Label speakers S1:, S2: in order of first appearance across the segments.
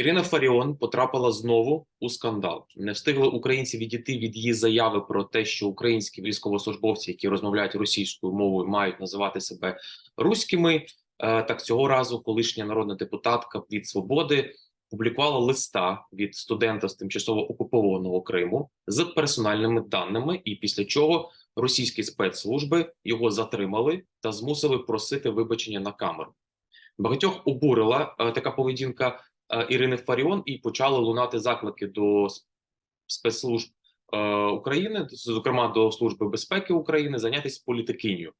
S1: Ірина Фаріон потрапила знову у скандал. Не встигли українці відійти від її заяви про те, що українські військовослужбовці, які розмовляють російською мовою, мають називати себе руськими. Е, Так цього разу колишня народна депутатка від свободи публікувала листа від студента з тимчасово окупованого Криму з персональними даними, і після чого російські спецслужби його затримали та змусили просити вибачення на камеру. Багатьох обурила е, така поведінка Ірини Фаріон, і почали лунати заклики до спецслужб е, України, зокрема до Служби безпеки України, зайнятися політикиню.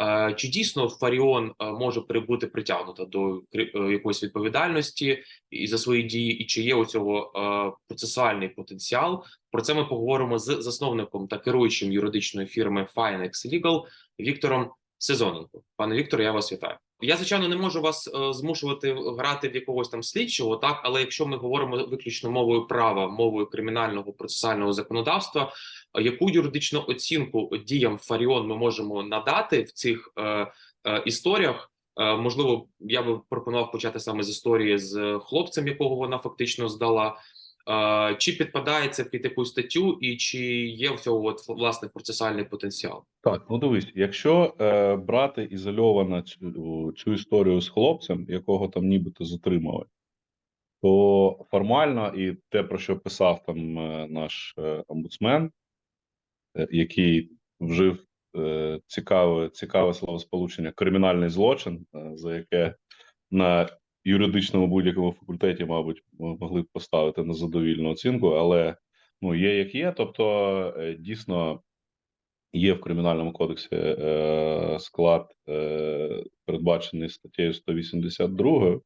S1: Е, Чи дійсно Фаріон е, може бути притягнута до е, якоїсь відповідальності і за свої дії, і чи є у цього е, процесуальний потенціал? Про це ми поговоримо з засновником та керуючим юридичної фірми Finex Legal Віктором Сезоненко. Пане Вікторе, я вас вітаю. Я звичайно не можу вас е, змушувати грати в якогось там слідчого, так але якщо ми говоримо виключно мовою права, мовою кримінального процесуального законодавства, е, яку юридичну оцінку діям Фаріон ми можемо надати в цих е, е, історіях? Е, можливо, я би пропонував почати саме з історії з хлопцем, якого вона фактично здала. Е, чи підпадає це під якусь статтю, і чи є в цього от власне процесуальний потенціал?
S2: Так, ну дивись, якщо е, брати ізольовано цю, цю історію з хлопцем, якого там нібито затримали, то формально і те, про що писав там е, наш е, омбудсмен, який вжив е, цікаве, цікаве словосполучення кримінальний злочин, за яке на юридичному будь-якому факультеті, мабуть, могли б поставити незадовільну оцінку, але ну є як є. Тобто, е, дійсно є в кримінальному кодексі е, склад, е, передбачений статтею 182,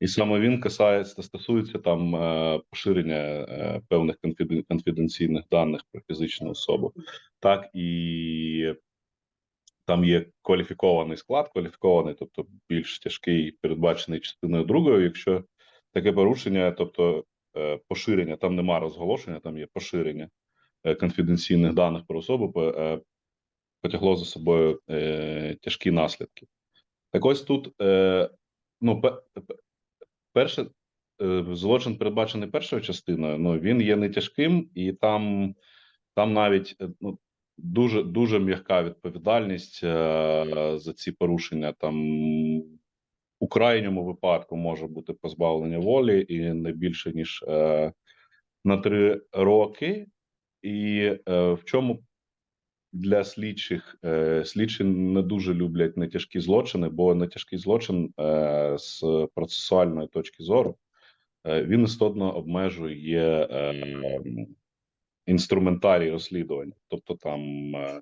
S2: і саме він касається стосується там е, поширення е, певних конфіденційних даних про фізичну особу, так і там є кваліфікований склад, кваліфікований, тобто більш тяжкий, передбачений частиною другою. Якщо таке порушення, тобто е, поширення, там нема розголошення, там є поширення е, конфіденційних даних про особу, е, потягло за собою тяжкі наслідки. Так ось тут, ну, пе- пе- перше, злочин, передбачений першою частиною, ну він є не тяжким, і там, там навіть ну, дуже дуже м'яка відповідальність е, за ці порушення. Там у крайньому випадку може бути позбавлення волі і не більше ніж е, на три роки. І е, в чому для слідчих слідчі не дуже люблять нетяжкі злочини, бо нетяжкий злочин з процесуальної точки зору він істотно обмежує інструментарій розслідування, тобто там е,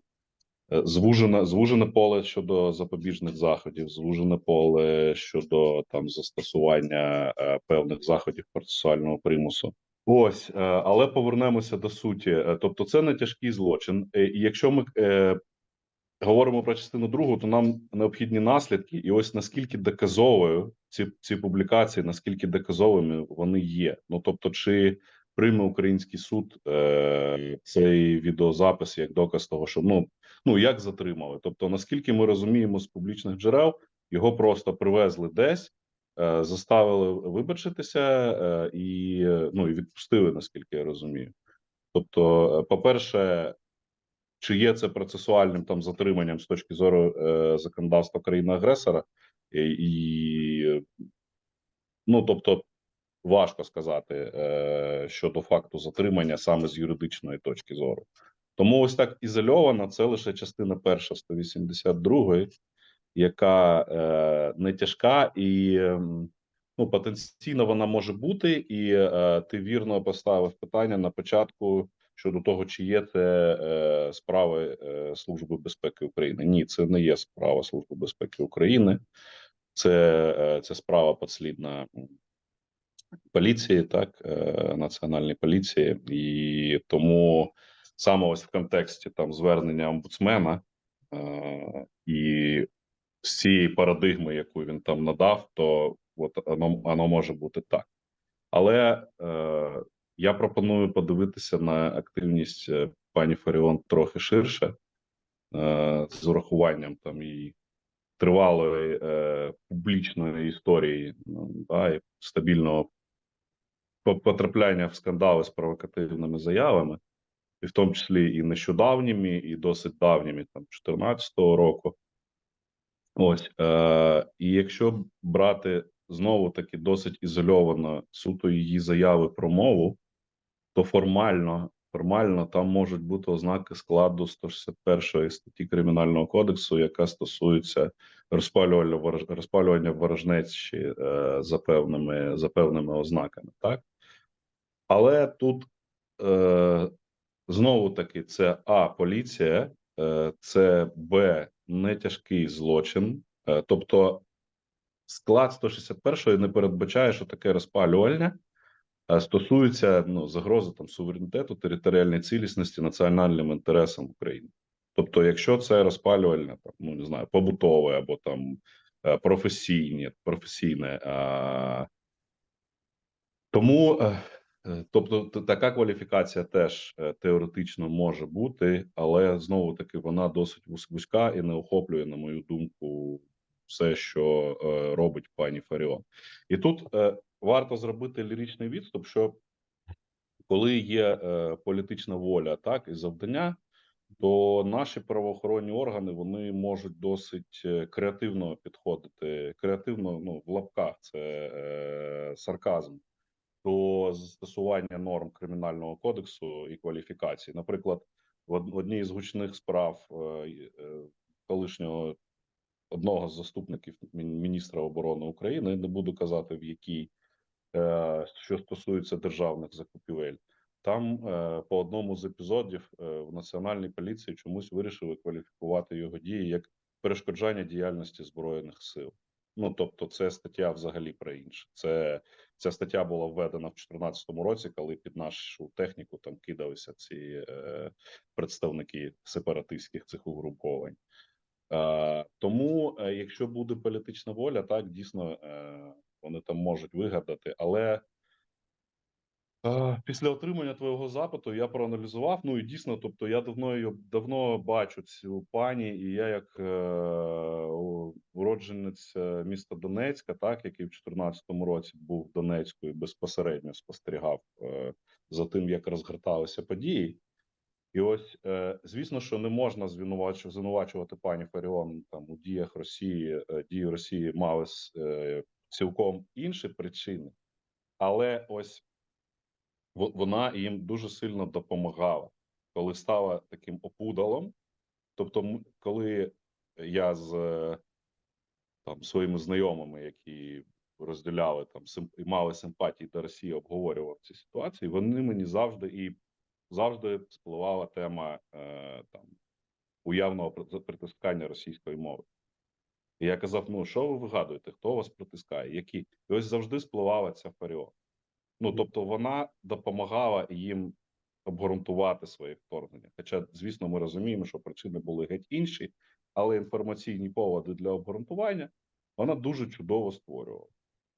S2: е, звужене, звужене поле щодо запобіжних заходів, звужене поле щодо там застосування е, певних заходів процесуального примусу. Ось, але повернемося до суті. Тобто, це не тяжкий злочин. І якщо ми говоримо про частину другу, то нам необхідні наслідки, і ось наскільки доказовою ці, ці публікації, наскільки доказовими вони є. Ну тобто, чи прийме український суд е, цей відеозапис як доказ того, що ну ну як затримали? Тобто, наскільки ми розуміємо з публічних джерел, його просто привезли десь. е, Заставили вибачитися е, і ну і відпустили, наскільки я розумію. Тобто, е, по-перше, чи є це процесуальним там затриманням з точки зору е, законодавства країни-агресора, і, і ну тобто важко сказати е, щодо факту затримання саме з юридичної точки зору. Тому ось так ізольовано це лише частина перша 182, яка е, не тяжка і ем, ну потенційно вона може бути, і е, ти вірно поставив питання на початку щодо того, чи є це е, справи е, Служби безпеки України. Ні, це не є справа Служби безпеки України, це, е, це справа підслідна поліції, так е, національній поліції, і тому саме ось в контексті там звернення омбудсмена е, і з цієї парадигми, яку він там надав, то от воно, воно може бути так. Але е, я пропоную подивитися на активність е, пані Фаріон трохи ширше, е, з урахуванням там її тривалої е, публічної історії ну, да, і стабільного потрапляння в скандали з провокативними заявами, і в тому числі і нещодавніми, і досить давніми, там 14-го року. Ось е, і якщо брати знову таки досить ізольовано суто її заяви про мову, то формально, формально там можуть бути ознаки складу 161 статті Кримінального кодексу, яка стосується розпалювання розпалювання ворожнечі е, за певними за певними ознаками, так але тут е, знову таки це а поліція, е, це б не тяжкий злочин, е, тобто склад 161 не передбачає, що таке розпалювання е, стосується ну, загрози там суверенітету, територіальної цілісності, національним інтересам України. Тобто, якщо це розпалювальне, там ну не знаю, побутове або там е, професійне, професійне, а, тому, е, е, тобто, така кваліфікація теж е, теоретично може бути, але знову таки вона досить вуз- вузька і не охоплює, на мою думку, все, що е, робить пані Фаріон. І тут е, варто зробити ліричний відступ, що коли є е, політична воля, так і завдання, то наші правоохоронні органи вони можуть досить е, креативно підходити. Креативно, ну в лапках це е, сарказм до застосування норм кримінального кодексу і кваліфікації. Наприклад, в од- одній з гучних справ е, е, колишнього одного з заступників міністра оборони України, не буду казати в якій, е, що стосується державних закупівель. Там по одному з епізодів в національній поліції чомусь вирішили кваліфікувати його дії як перешкоджання діяльності збройних сил. Ну тобто, це стаття взагалі про інше. Це ця стаття була введена в 2014 році, коли під нашу техніку там кидалися ці е, представники сепаратистських цих угруповань. Е, тому, е, якщо буде політична воля, так дійсно е, вони там можуть вигадати, але Після отримання твого запиту я проаналізував. Ну і дійсно, тобто я давно її давно бачу цю пані, і я, як е, уродженець е, міста Донецька, так який в 2014 році був і безпосередньо спостерігав е, за тим, як розгорталися події. І ось, е, звісно, що не можна звинувачувати, пані Фаріон там у діях Росії. Е, дії Росії мали е, цілком інші причини, але ось вона їм дуже сильно допомагала, коли стала таким опудалом. Тобто, коли я з е, там своїми знайомими, які розділяли там і мали симпатії до Росії, обговорював ці ситуації, вони мені завжди і завжди спливала тема е, там уявного притискання російської мови. І я казав: ну що ви вигадуєте, хто вас притискає? Які? І ось завжди спливала ця Фаріон. Ну тобто вона допомагала їм обґрунтувати своє вторгнення. Хоча, звісно, ми розуміємо, що причини були геть інші, але інформаційні поводи для обґрунтування вона дуже чудово створювала.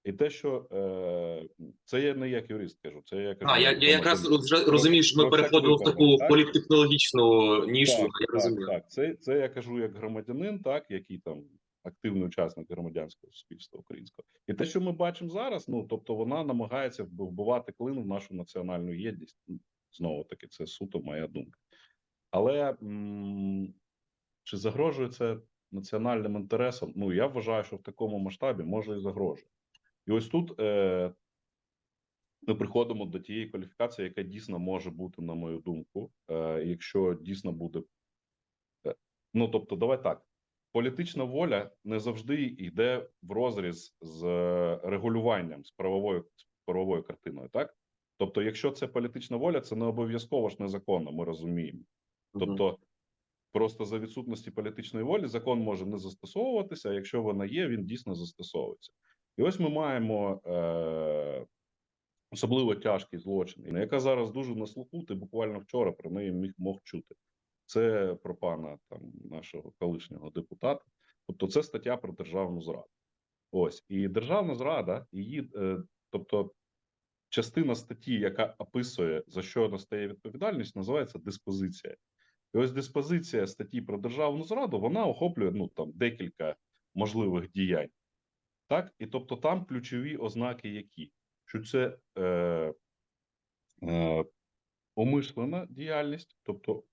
S2: І те, що е, це я не як юрист кажу, це я кажу.
S1: А, я, я якраз роз- розумію, що ми переходимо в таку
S2: так?
S1: політтехнологічну нішу.
S2: Так,
S1: я
S2: так,
S1: розумію.
S2: так. Це, це я кажу як громадянин, так який там активний учасник громадянського суспільства українського, і те, що ми бачимо зараз, ну тобто вона намагається вб- вбивати клин в нашу національну єдність. Ну, Знову таки, це суто моя думка. Але м- чи загрожує це національним інтересам? Ну я вважаю, що в такому масштабі може і загрожує. І ось тут е, ми приходимо до тієї кваліфікації, яка дійсно може бути, на мою думку, е, якщо дійсно буде. е, Ну тобто, давай так. Політична воля не завжди йде в розріз з е, регулюванням з правовою з правовою картиною, так тобто, якщо це політична воля, це не обов'язково ж незаконно. Ми розуміємо. Тобто, просто за відсутності політичної волі закон може не застосовуватися. А якщо вона є, він дійсно застосовується. І ось ми маємо е, особливо тяжкий злочин, яка зараз дуже на слуху. Ти буквально вчора про неї міг мог чути. Це про пана там нашого колишнього депутата. Тобто, це стаття про державну зраду. Ось і державна зрада, її, е, тобто частина статті, яка описує за що настає відповідальність, називається диспозиція. І ось диспозиція статті про державну зраду вона охоплює ну там декілька можливих діянь. Так, і тобто там ключові ознаки, які що це е, е, умишлена діяльність, тобто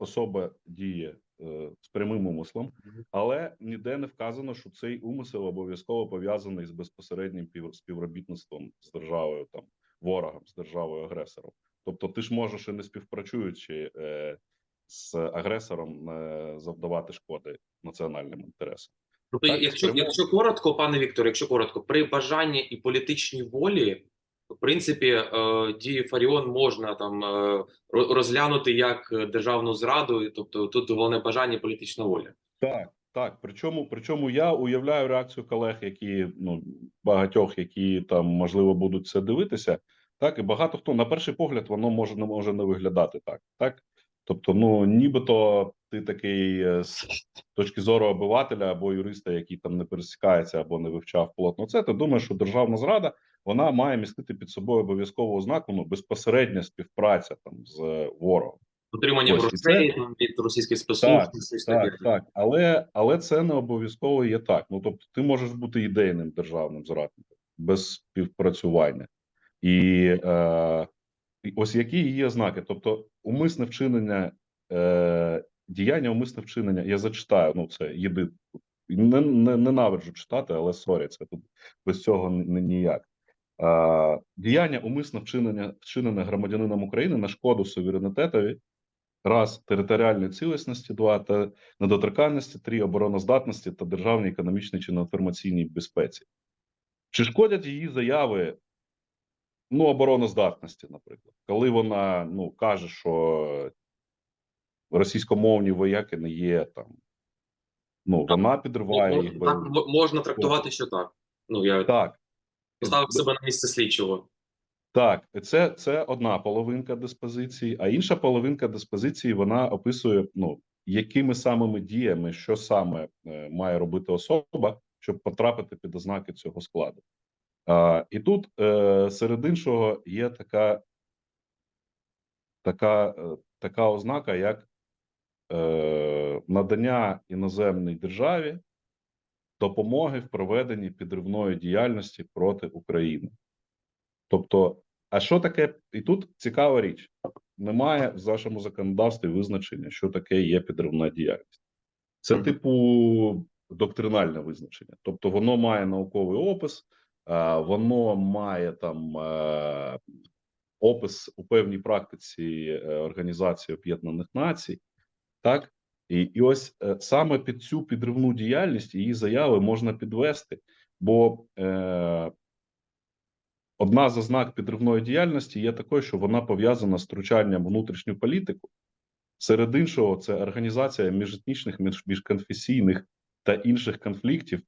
S2: особа діє е, з прямим умислом, але ніде не вказано, що цей умисел обов'язково пов'язаний з безпосереднім пів- співробітництвом з державою, там ворогом, з державою агресором. Тобто, ти ж можеш і не співпрацюючи е, з агресором е, завдавати шкоди національним інтересам.
S1: Тобто,
S2: Так,
S1: якщо, якщо коротко, пане Віктор, якщо коротко, при бажанні і політичній волі, в принципі, е, дії Фаріон можна там е, розглянути як державну зраду, тобто тут головне бажання політична воля.
S2: Так, так. Причому, причому я уявляю реакцію колег, які ну багатьох, які там можливо будуть це дивитися. Так, і багато хто на перший погляд воно може не може не виглядати так. Так, тобто, ну нібито ти такий е, з точки зору обивателя або юриста, який там не пересікається або не вивчав плотно це. Ти думаєш, що державна зрада вона має містити під собою обов'язкову ознаку ну безпосередня співпраця там з ворогом.
S1: Отримання грошей там, від російських спецслужб, таке.
S2: Так, так, але але це не обов'язково є так. Ну тобто, ти можеш бути ідейним державним зрадником без співпрацювання, і, е, ось які є ознаки. Тобто, умисне вчинення, е, діяння умисне вчинення. Я зачитаю. Ну це єди не, не ненавиджу читати, але сорі, це тут без цього ні- ніяк. Е, діяння умисне вчинення вчинене громадянином України на шкоду суверенітетові. Раз територіальної цілісності, два та недоторканності, три обороноздатності та державній економічній чи інформаційній безпеці. Чи шкодять її заяви? Ну обороноздатності, наприклад, коли вона ну каже, що російськомовні вояки не є там, ну вона підриває їх
S1: можна трактувати, що так. Ну я
S2: Так,
S1: поставив себе на місце слідчого.
S2: Так, це, це одна половинка диспозиції, а інша половинка диспозиції вона описує, ну якими самими діями, що саме е, має робити особа, щоб потрапити під ознаки цього складу. А, і тут е, серед іншого є така, така, е, така ознака, як е, надання іноземній державі допомоги в проведенні підривної діяльності проти України. Тобто, а що таке, і тут цікава річ: немає в вашому законодавстві визначення, що таке є підривна діяльність. Це, типу, доктринальне визначення. Тобто, воно має науковий опис, воно має там е, опис у певній практиці е, Організації Об'єднаних Націй, так. І, і ось е, саме під цю підривну діяльність її заяви можна підвести, бо е, Одна з ознак підривної діяльності є такою, що вона пов'язана з втручанням внутрішню політику. Серед іншого, це організація міжетнічних, між- міжконфесійних та інших конфліктів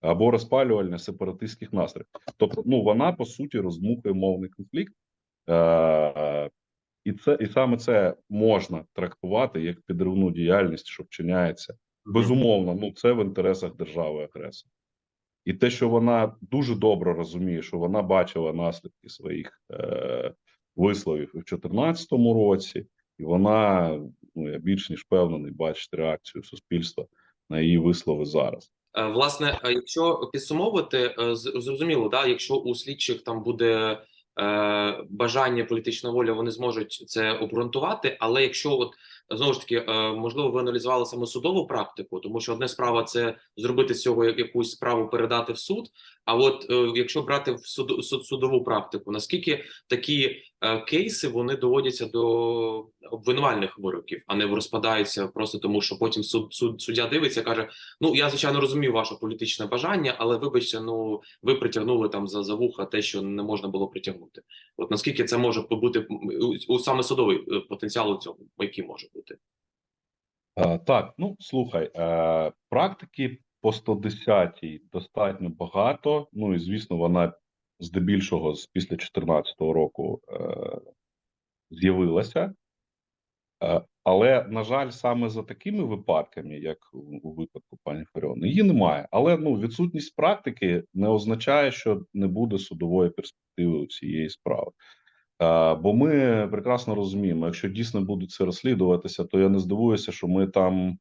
S2: або розпалювання сепаратистських настроїв. Тобто, ну вона по суті роздмухує мовний конфлікт, е- і це і саме це можна трактувати як підривну діяльність, що вчиняється безумовно. Ну це в інтересах держави агресора. І те, що вона дуже добре розуміє, що вона бачила наслідки своїх е, висловів і в 2014 році, і вона ну я більш ніж впевнений, бачить реакцію суспільства на її вислови зараз.
S1: Е, Власне, е, якщо підсумовувати, е, зрозуміло, да, якщо у слідчих там буде бажання політична воля, вони зможуть це обґрунтувати. Але якщо от знову ж таки, е, можливо, ви аналізували саме судову практику, тому що одна справа це зробити з цього якусь справу передати в суд. А от е, якщо брати в суд, суд судову практику, наскільки такі е, кейси вони доводяться до обвинувальних вироків, а не розпадаються просто тому, що потім суд, суд суддя дивиться, каже: Ну я звичайно розумію ваше політичне бажання, але вибачте, ну ви притягнули там за, за вуха те, що не можна було притягнути. От наскільки це може бути у, саме судовий е, потенціал у цьому, який може бути?
S2: Е, так, ну слухай, е, практики по 110 достатньо багато. Ну і звісно, вона здебільшого з після 2014 року е, з'явилася. Е, Але, на жаль, саме за такими випадками, як у випадку пані Фаріон, її немає. Але ну відсутність практики не означає, що не буде судової перспективи у цієї справи. Е, Бо ми прекрасно розуміємо, якщо дійсно буде це розслідуватися, то я не здивуюся, що ми там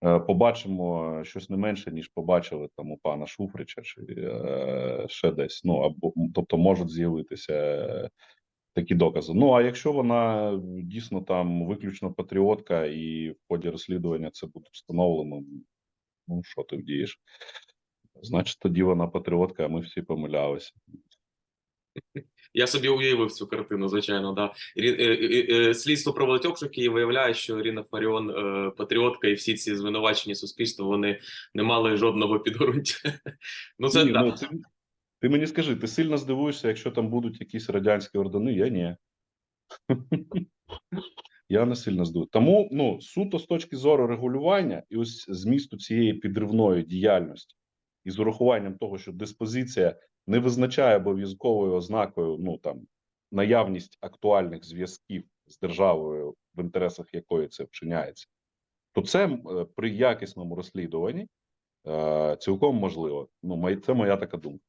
S2: побачимо щось не менше, ніж побачили там у пана Шуфрича чи е, ще десь. Ну або тобто можуть з'явитися е, такі докази. Ну а якщо вона дійсно там виключно патріотка, і в ході розслідування це буде встановлено, ну що ти вдієш? Значить, тоді вона патріотка, а ми всі помилялися.
S1: Я собі уявив цю картину, звичайно. Да. Е, Слідство проводить обшуки і виявляє, що Ірина Фаріон е, патріотка, і всі ці звинувачені суспільства вони не мали жодного підґрунтя. Ну це
S2: Ні,
S1: да.
S2: ну, ти, ти мені скажи, ти сильно здивуєшся, якщо там будуть якісь радянські ордени? Я ні. Я не сильно здивуюся. Тому ну, суто з точки зору регулювання і ось змісту цієї підривної діяльності, і з урахуванням того, що диспозиція не визначає обов'язковою ознакою ну там наявність актуальних зв'язків з державою, в інтересах якої це вчиняється, то це е, при якісному розслідуванні е, цілком можливо. Ну, це моя така думка.